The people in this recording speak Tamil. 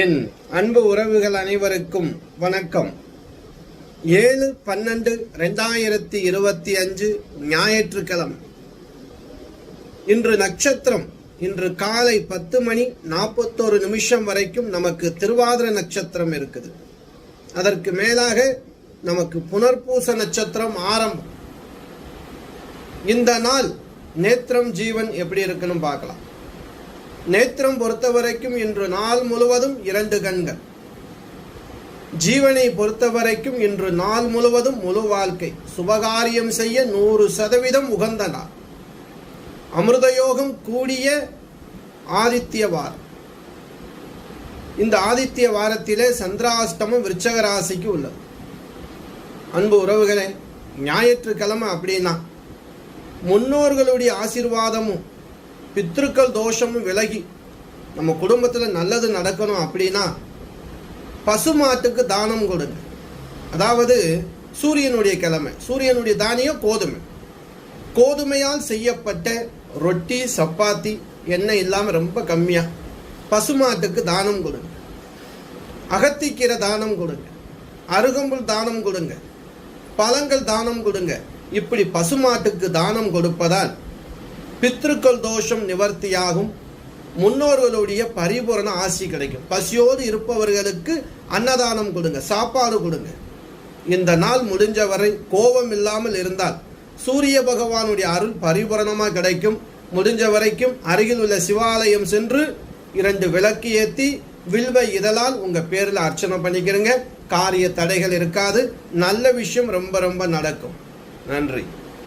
என் அன்பு உறவுகள் அனைவருக்கும் வணக்கம். ஏழு பன்னெண்டு ரெண்டாயிரத்தி இருபத்தி அஞ்சு ஞாயிற்றுக்கிழமை. இன்று நட்சத்திரம் இன்று காலை பத்து மணி நாற்பத்தோரு நிமிஷம் வரைக்கும் நமக்கு திருவாதிர நட்சத்திரம் இருக்குது. அதற்கு மேலாக நமக்கு புனர்பூச நட்சத்திரம் ஆரம்பம். இந்த நாள் நேத்திரம் ஜீவன் எப்படி இருக்குன்னு பார்க்கலாம். நேத்திரம் பொறுத்த வரைக்கும் இன்று நாள் முழுவதும் இரண்டு கண்கள். ஜீவனை பொறுத்த வரைக்கும் இன்று நாள் முழுவதும் முழு வாழ்க்கை. சுபகாரியம் செய்ய நூறு சதவீதம் உகந்த நாள் அமிர்தயோகம் கூடிய ஆதித்ய வாரம். இந்த ஆதித்ய வாரத்திலே சந்திராஷ்டமம் விருச்சக ராசிக்கு உள்ளது. அன்பு உறவுகளே ஞாயிற்றுக்கிழமை அப்படின்னா முன்னோர்களுடைய ஆசிர்வாதமும் பித்ருக்கள் தோஷமும் விலகி நம்ம குடும்பத்தில் நல்லது நடக்கணும் அப்படின்னா பசுமாட்டுக்கு தானம் கொடுங்க. அதாவது சூரியனுடைய கிழமை. சூரியனுடைய தானியம் கோதுமை. கோதுமையால் செய்யப்பட்ட ரொட்டி சப்பாத்தி எண்ணெய் இல்லாமல் ரொம்ப கம்மியாக பசுமாட்டுக்கு தானம் கொடுங்க. அகத்திக்கீரை தானம் கொடுங்க. அருகம்புல் தானம் கொடுங்க. பழங்கள் தானம் கொடுங்க. இப்படி பசுமாட்டுக்கு தானம் கொடுப்பதால் பித்ருக்கள் தோஷம் நிவர்த்தியாகும். முன்னோர்களுடைய பரிபூரண ஆசி கிடைக்கும். பசியோடு இருப்பவர்களுக்கு அன்னதானம் கொடுங்க சாப்பாடு கொடுங்க. இந்த நாள் முடிஞ்சவரை கோபம் இல்லாமல் இருந்தால் சூரிய பகவானுடைய அருள் பரிபூரணமாக கிடைக்கும். முடிஞ்ச வரைக்கும் அருகில் உள்ள சிவாலயம் சென்று இரண்டு விளக்கு ஏற்றி வில்வ இதழால் உங்கள் பேரில் அர்ச்சனை பண்ணிக்கிறங்க. காரிய தடைகள் இருக்காது. நல்ல விஷயம் ரொம்ப ரொம்ப நடக்கும். நன்றி.